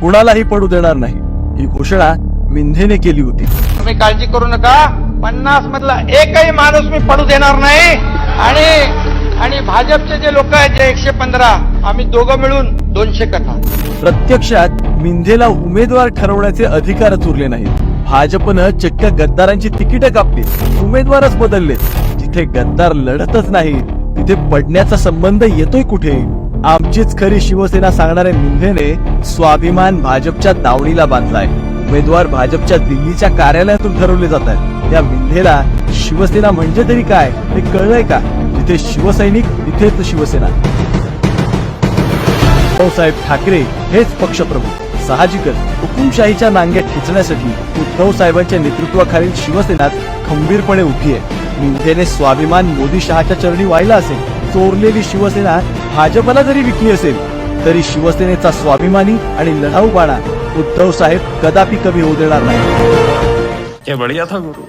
कुणालाही पडू देणार नाही. ही घोषणा मिंधेने केली होती. तुम्ही काळजी करू नका. पन्नास मधला एकही माणूस मी पडू देणार नाही. आणि आणि भाजपचे जे लोक आहेत जे एकशे पंधरा आम्ही दोघं मिळून दोनशे कथा. प्रत्यक्षात मिंधेला उमेदवार ठरवण्याचे अधिकारच उरले नाहीत. भाजपनं चक्क गद्दारांची तिकीट कापली. उमेदवारच बदलले जिथे गद्दार लढतच नाही तिथे पडण्याचा संबंध येतोय कुठे? आमचीच खरी शिवसेना सांगणाऱ्या मिंधेने स्वाभिमान भाजपच्या दावणीला बांधलाय. उमेदवार भाजपच्या दिल्लीच्या कार्यालयातून ठरवले जात आहेत. त्या मिंधेला शिवसेना म्हणजे तरी काय हे कळलंय का? जिथे शिवसैनिक तिथेच शिवसेना. भाऊसाहेब ठाकरे हेच पक्षप्रमुख. साहजिकच हुकुमशाहीच्या नांग्यात खेचण्यासाठी उद्धव साहेबांच्या नेतृत्वाखालील शिवसेना खंबीरपणे उभी आहे. मिंधेने स्वाभिमान मोदी शहाच्या चरणी वाहिला असेल चोरलेली शिवसेना भाजपला जरी विकली असेल तरी शिवसेनेचा स्वाभिमानी आणि लढाऊ बाणा उद्धव साहेब कदापि कमी होऊ देणार नाही बढ़िया था गुरु।